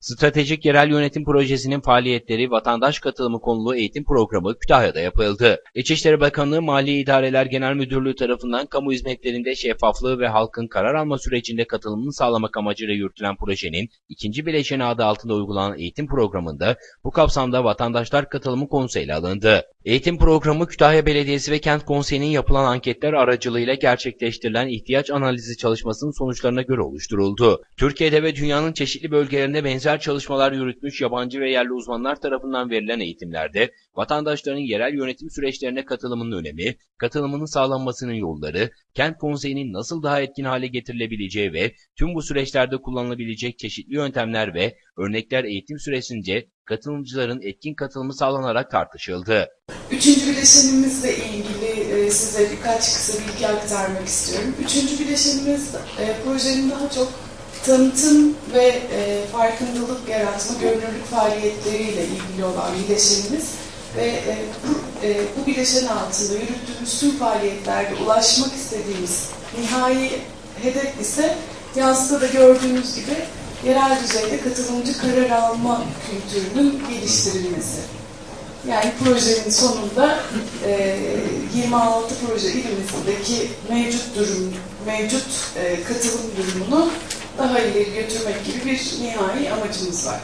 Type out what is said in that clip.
Stratejik Yerel Yönetim Projesi'nin faaliyetleri vatandaş katılımı konulu eğitim programı Kütahya'da yapıldı. İçişleri Bakanlığı Mali İdareler Genel Müdürlüğü tarafından kamu hizmetlerinde şeffaflığı ve halkın karar alma sürecinde katılımını sağlamak amacıyla yürütülen projenin ikinci bileşeni adı altında uygulanan eğitim programında bu kapsamda vatandaşlar katılımı konusu ele alındı. Eğitim programı Kütahya Belediyesi ve Kent Konseyi'nin yapılan anketler aracılığıyla gerçekleştirilen ihtiyaç analizi çalışmasının sonuçlarına göre oluşturuldu. Türkiye'de ve dünyanın çeşitli bölgelerinde benzer çalışmalar yürütmüş yabancı ve yerli uzmanlar tarafından verilen eğitimlerde vatandaşların yerel yönetim süreçlerine katılımının önemi, katılımının sağlanmasının yolları, kent konseyinin nasıl daha etkin hale getirilebileceği ve tüm bu süreçlerde kullanılabilecek çeşitli yöntemler ve örnekler eğitim süresince katılımcıların etkin katılımı sağlanarak tartışıldı. Üçüncü bileşenimizle ilgili e, size birkaç kısa bilgi aktarmak istiyorum. Üçüncü bileşenimiz e, projenin daha çok tanıtım ve e, farkındalık yaratma, gönüllülük faaliyetleriyle ilgili olan bileşenimiz ve bu, bu bileşen altında yürüttüğümüz tüm faaliyetlerde ulaşmak istediğimiz nihai hedef ise yansıda da gördüğünüz gibi yerel düzeyde katılımcı karar alma kültürünün geliştirilmesi. Yani projenin sonunda e, 26 proje ilimizdeki mevcut durum, mevcut e, katılım durumunu daha ileri götürmek gibi bir nihai amacımız var.